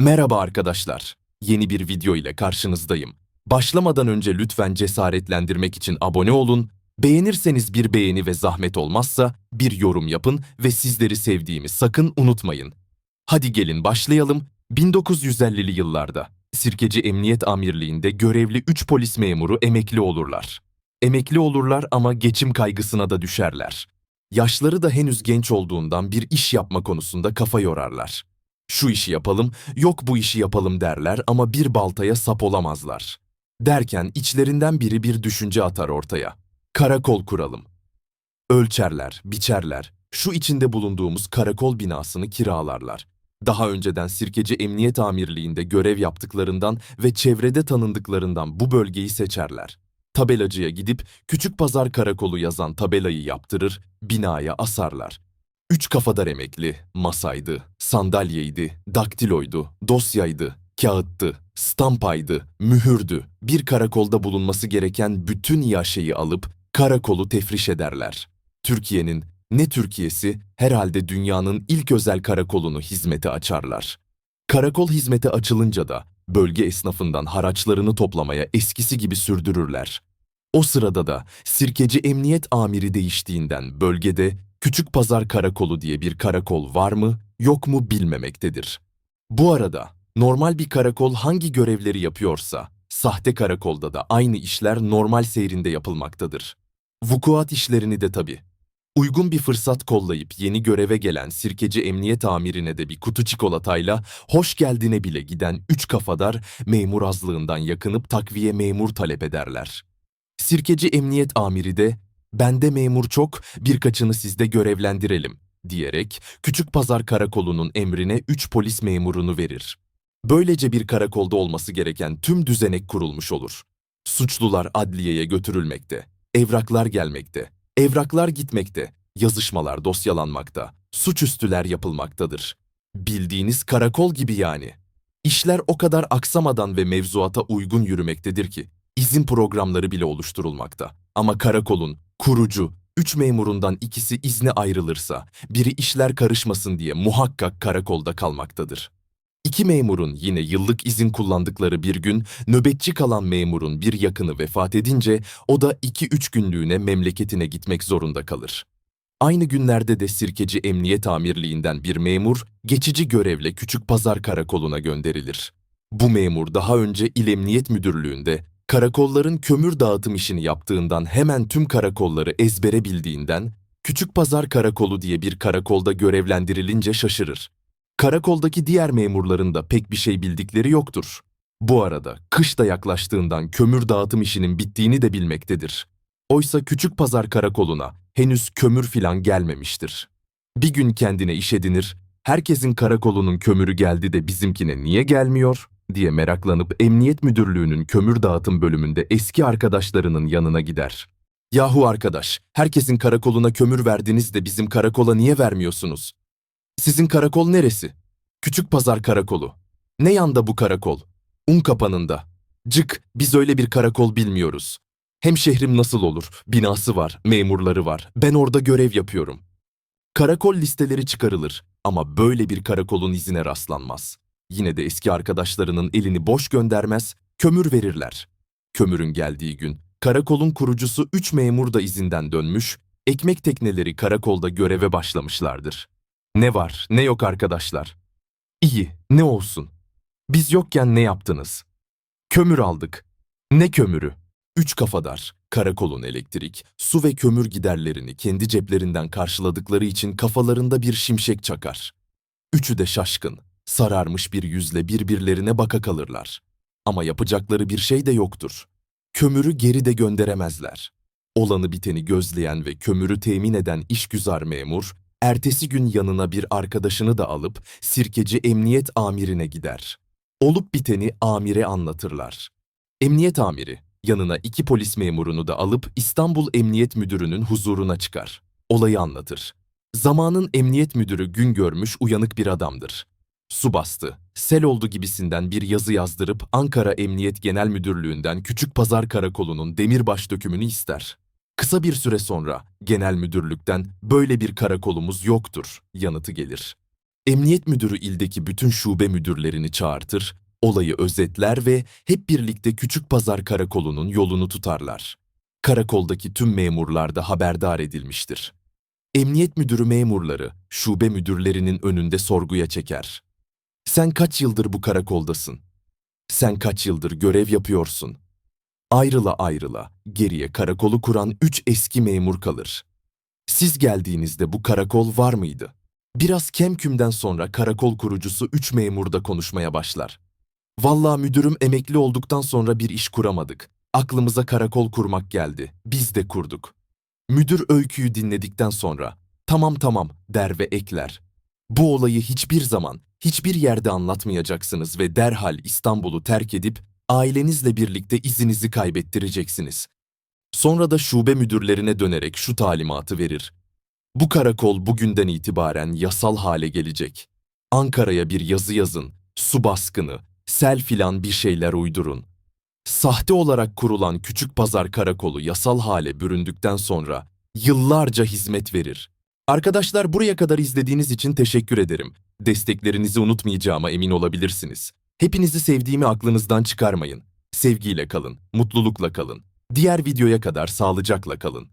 Merhaba arkadaşlar. Yeni bir video ile karşınızdayım. Başlamadan önce lütfen cesaretlendirmek için abone olun. Beğenirseniz bir beğeni ve zahmet olmazsa bir yorum yapın ve sizleri sevdiğimi sakın unutmayın. Hadi gelin başlayalım. 1950'li yıllarda Sirkeci Emniyet Amirliği'nde görevli 3 polis memuru emekli olurlar. Emekli olurlar ama geçim kaygısına da düşerler. Yaşları da henüz genç olduğundan bir iş yapma konusunda kafa yorarlar. Şu işi yapalım, yok bu işi yapalım derler ama bir baltaya sap olamazlar. Derken içlerinden biri bir düşünce atar ortaya. Karakol kuralım. Ölçerler, biçerler, şu içinde bulunduğumuz karakol binasını kiralarlar. Daha önceden Sirkeci Emniyet Amirliği'nde görev yaptıklarından ve çevrede tanındıklarından bu bölgeyi seçerler. Tabelacıya gidip Küçük Pazar Karakolu yazan tabelayı yaptırır, binaya asarlar. Üç kafadar emekli, masaydı, sandalyeydi, daktiloydu, dosyaydı, kağıttı, stampaydı, mühürdü. Bir karakolda bulunması gereken bütün yaşayı alıp karakolu tefriş ederler. Türkiye'nin, ne Türkiye'si, herhalde dünyanın ilk özel karakolunu hizmete açarlar. Karakol hizmete açılınca da bölge esnafından haraçlarını toplamaya eskisi gibi sürdürürler. O sırada da Sirkeci Emniyet Amiri değiştiğinden bölgede Küçük Pazar Karakolu diye bir karakol var mı, yok mu bilmemektedir. Bu arada normal bir karakol hangi görevleri yapıyorsa, sahte karakolda da aynı işler normal seyrinde yapılmaktadır. Vukuat işlerini de tabii. Uygun bir fırsat kollayıp yeni göreve gelen Sirkeci Emniyet Amirine de bir kutu çikolatayla hoş geldine bile giden üç kafadar memur azlığından yakınıp takviye memur talep ederler. Sirkeci Emniyet Amiri de bende memur çok birkaçını sizde görevlendirelim diyerek Küçük Pazar Karakolu'nun emrine üç polis memurunu verir. Böylece bir karakolda olması gereken tüm düzenek kurulmuş olur. Suçlular adliyeye götürülmekte, evraklar gelmekte, evraklar gitmekte, yazışmalar dosyalanmakta, suçüstüler yapılmaktadır. Bildiğiniz karakol gibi yani. İşler o kadar aksamadan ve mevzuata uygun yürümektedir ki izin programları bile oluşturulmakta. Ama karakolun kurucu, üç memurundan ikisi izne ayrılırsa, biri işler karışmasın diye muhakkak karakolda kalmaktadır. İki memurun yine yıllık izin kullandıkları bir gün nöbetçi kalan memurun bir yakını vefat edince o da 2-3 günlüğüne memleketine gitmek zorunda kalır. Aynı günlerde de Sirkeci Emniyet Amirliğinden bir memur geçici görevle Küçük Pazar Karakolu'na gönderilir. Bu memur daha önce İl Emniyet Müdürlüğü'nde karakolların kömür dağıtım işini yaptığından hemen tüm karakolları ezbere bildiğinden Küçük Pazar Karakolu diye bir karakolda görevlendirilince şaşırır. Karakoldaki diğer memurların da pek bir şey bildikleri yoktur. Bu arada kış da yaklaştığından kömür dağıtım işinin bittiğini de bilmektedir. Oysa Küçük Pazar Karakolu'na henüz kömür filan gelmemiştir. Bir gün kendine iş edinir, herkesin karakolunun kömürü geldi de bizimkine niye gelmiyor diye meraklanıp Emniyet Müdürlüğü'nün kömür dağıtım bölümünde eski arkadaşlarının yanına gider. Yahu arkadaş, herkesin karakoluna kömür verdiniz de bizim karakola niye vermiyorsunuz? Sizin karakol neresi? Küçük Pazar Karakolu. Ne yanda bu karakol? Un kapanında. Cık, biz öyle bir karakol bilmiyoruz. Hem şehrim nasıl olur? Binası var, memurları var. Ben orada görev yapıyorum. Karakol listeleri çıkarılır ama böyle bir karakolun izine rastlanmaz. Yine de eski arkadaşlarının elini boş göndermez, kömür verirler. Kömürün geldiği gün karakolun kurucusu üç memur da izinden dönmüş, ekmek tekneleri karakolda göreve başlamışlardır. Ne var, ne yok arkadaşlar? İyi, ne olsun? Biz yokken ne yaptınız? Kömür aldık. Ne kömürü? Üç kafadar, karakolun elektrik, su ve kömür giderlerini kendi ceplerinden karşıladıkları için kafalarında bir şimşek çakar. Üçü de şaşkın, sararmış bir yüzle birbirlerine baka kalırlar. Ama yapacakları bir şey de yoktur. Kömürü geri de gönderemezler. Olanı biteni gözleyen ve kömürü temin eden işgüzar memur, ertesi gün yanına bir arkadaşını da alıp sirkeci emniyet amirine gider. Olup biteni amire anlatırlar. Emniyet amiri yanına iki polis memurunu da alıp İstanbul Emniyet Müdürü'nün huzuruna çıkar. Olayı anlatır. Zamanın emniyet müdürü gün görmüş uyanık bir adamdır. Su bastı, sel oldu gibisinden bir yazı yazdırıp Ankara Emniyet Genel Müdürlüğü'nden Küçük Pazar Karakolu'nun demirbaş dökümünü ister. Kısa bir süre sonra genel müdürlükten böyle bir karakolumuz yoktur yanıtı gelir. Emniyet müdürü ildeki bütün şube müdürlerini çağırtır, olayı özetler ve hep birlikte Küçük Pazar Karakolu'nun yolunu tutarlar. Karakoldaki tüm memurlar da haberdar edilmiştir. Emniyet müdürü memurları şube müdürlerinin önünde sorguya çeker. Sen kaç yıldır bu karakoldasın? Sen kaç yıldır görev yapıyorsun? Ayrıla ayrıla geriye karakolu kuran üç eski memur kalır. Siz geldiğinizde bu karakol var mıydı? Biraz kemkümden sonra karakol kurucusu üç memur da konuşmaya başlar. Vallahi müdürüm emekli olduktan sonra bir iş kuramadık. Aklımıza karakol kurmak geldi. Biz de kurduk. Müdür öyküyü dinledikten sonra tamam tamam der ve ekler. Bu olayı hiçbir zaman, hiçbir yerde anlatmayacaksınız ve derhal İstanbul'u terk edip ailenizle birlikte izinizi kaybettireceksiniz. Sonra da şube müdürlerine dönerek şu talimatı verir. Bu karakol bugünden itibaren yasal hale gelecek. Ankara'ya bir yazı yazın, su baskını, sel filan bir şeyler uydurun. Sahte olarak kurulan Küçük Pazar Karakolu yasal hale büründükten sonra yıllarca hizmet verir. Arkadaşlar buraya kadar izlediğiniz için teşekkür ederim. Desteklerinizi unutmayacağıma emin olabilirsiniz. Hepinizi sevdiğimi aklınızdan çıkarmayın. Sevgiyle kalın, mutlulukla kalın. Diğer videoya kadar sağlıcakla kalın.